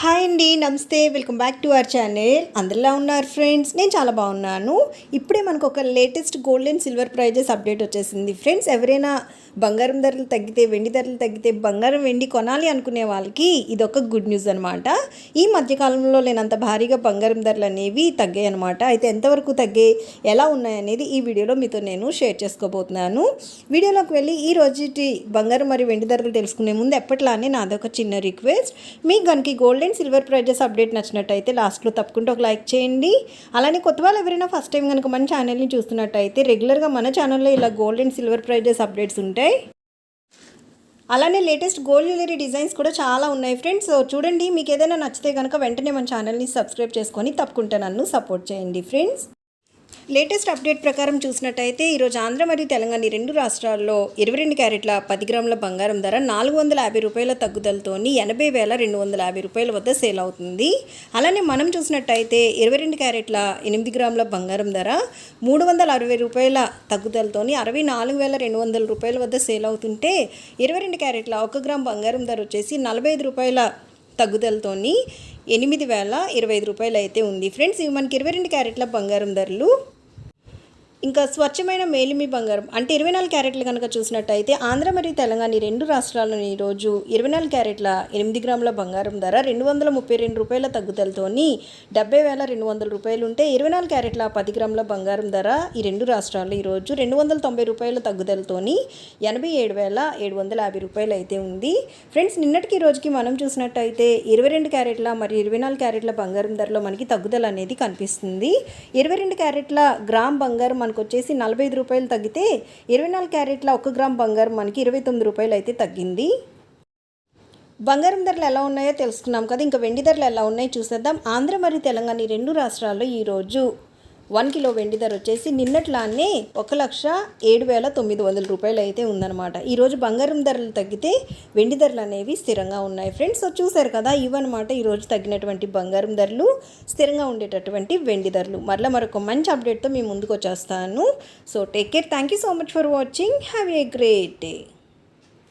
Hi అండి నమస్తే. Welcome back to our channel. అందరిలా ఉన్నారు ఫ్రెండ్స్? నేను చాలా బాగున్నాను. ఇప్పుడే మనకు ఒక latest gold and silver prices update వచ్చేసింది. ఫ్రెండ్స్ ఎవరైనా బంగారం ధరలు తగ్గితే వెండి ధరలు తగ్గితే బంగారం వెండి కొనాలి అనుకునే వాళ్ళకి ఇది ఒక గుడ్ న్యూస్ అనమాట ఈ మధ్యకాలంలో లేనంత భారీగా బంగారం ధరలు అనేవి తగ్గాయి అనమాట అయితే ఎంతవరకు తగ్గాయి ఎలా ఉన్నాయనేది ఈ వీడియోలో మీతో నేను షేర్ చేసుకోబోతున్నాను. వీడియోలోకి వెళ్ళి ఈ రోజుటి బంగారం మరియు వెండి ధరలు తెలుసుకునే ముందు ఎప్పట్లానే నాదొక చిన్న రిక్వెస్ట్. మీకు కనుక gold and silver prices update నచ్చినట్టయితే లాస్ట్లో తప్పకుండా ఒక లైక్ చేయండి. అలానే కొత్త వాళ్ళు ఎవరైనా ఫస్ట్ టైం కనుక మన ఛానల్ని చూస్తున్నట్టయితే రెగ్యులర్గా మన ఛానల్లో ఇలా gold and silver prizes updates ఉంటాయి. అలానే లేటెస్ట్ గోల్డ్ జ్యువెలరీ డిజైన్స్ కూడా చాలా ఉన్నాయి ఫ్రెండ్స్. సో చూడండి మీకు ఏదైనా నచ్చితే కనుక వెంటనే మన ఛానల్ని సబ్స్క్రైబ్ చేసుకొని తప్పకుండా నన్ను సపోర్ట్ చేయండి ఫ్రెండ్స్. లేటెస్ట్ అప్డేట్ ప్రకారం చూసినట్టయితే ఈరోజు ఆంధ్ర మరియు తెలంగాణ ఈ రెండు రాష్ట్రాల్లో ఇరవై రెండు క్యారెట్ల పది గ్రాముల బంగారం ధర నాలుగు వందల యాభై రూపాయల తగ్గుదలతోని ఎనభై వేల రెండు వందల యాభై రూపాయల వద్ద సేల్ అవుతుంది. అలానే మనం చూసినట్టయితే ఇరవై రెండు క్యారెట్ల ఎనిమిది గ్రాముల బంగారం ధర మూడు వందల అరవై రూపాయల తగ్గుదలతోని అరవై నాలుగు వేల రెండు వందల రూపాయల వద్ద సేల్ అవుతుంటే ఇరవై రెండు క్యారెట్ల ఒక గ్రామ్ బంగారం ధర వచ్చేసి నలభై ఐదు రూపాయల తగ్గుదలతోని ఎనిమిది వేల ఇరవై ఐదు రూపాయలు అయితే ఉంది. ఫ్రెండ్స్ ఇవి మనకి ఇరవై రెండు క్యారెట్ల బంగారం ధరలు. ఇంకా స్వచ్ఛమైన మేలిమి బంగారం. అంటే ఇరవై నాలుగు క్యారెట్లు కనుక చూసినట్టయితే ఆంధ్ర మరియు తెలంగాణ ఈ రెండు రాష్ట్రాలను ఈరోజు ఇరవై నాలుగు క్యారెట్ల ఎనిమిది గ్రాముల బంగారం ధర రెండు వందల ముప్పై రెండు రూపాయల తగ్గుదలతోని డెబ్బై వేల రెండు వందల రూపాయలు ఉంటే ఇరవై నాలుగు క్యారెట్ల పది గ్రాముల బంగారం ధర ఈ రెండు రాష్ట్రాల్లో ఈరోజు రెండు వందల తొంభై రూపాయల తగ్గుదలతోని ఎనభై ఏడు వేల ఏడు వందల యాభై రూపాయలు అయితే ఉంది. ఫ్రెండ్స్ నిన్నటికి ఈ రోజుకి మనం చూసినట్టయితే ఇరవై రెండు క్యారెట్ల మరియు ఇరవై నాలుగు క్యారెట్ల బంగారం ధరలో మనకి తగ్గుదల అనేది కనిపిస్తుంది. ఇరవై రెండు క్యారెట్ల గ్రామ్ బంగారం మనకు వచ్చేసి నలభై ఐదు రూపాయలు తగ్గితే ఇరవై నాలుగు క్యారెట్ల ఒక గ్రామ్ బంగారం మనకి ఇరవై తొమ్మిది రూపాయలు అయితే తగ్గింది. బంగారం ధరలు ఎలా ఉన్నాయో తెలుసుకున్నాం కదా. ఇంకా వెండి ధరలు ఎలా ఉన్నాయో చూసేద్దాం. ఆంధ్ర మరియు తెలంగాణ ఈ రెండు రాష్ట్రాల్లో ఈరోజు వన్ కిలో వెండి ధర వచ్చేసి నిన్నట్లానే ఒక లక్ష ఏడు వేల తొమ్మిది వందల రూపాయలు అయితే ఉందన్నమాట. ఈరోజు బంగారం ధరలు తగ్గితే వెండి ధరలు అనేవి స్థిరంగా ఉన్నాయి. ఫ్రెండ్స్ సో కదా ఇవన్నమాట ఈరోజు తగ్గినటువంటి బంగారం ధరలు స్థిరంగా ఉండేటటువంటి వెండి ధరలు. మరలా మరొక మంచి అప్డేట్తో మీ ముందుకు వచ్చేస్తాను. So take care thank you so much for watching have a great day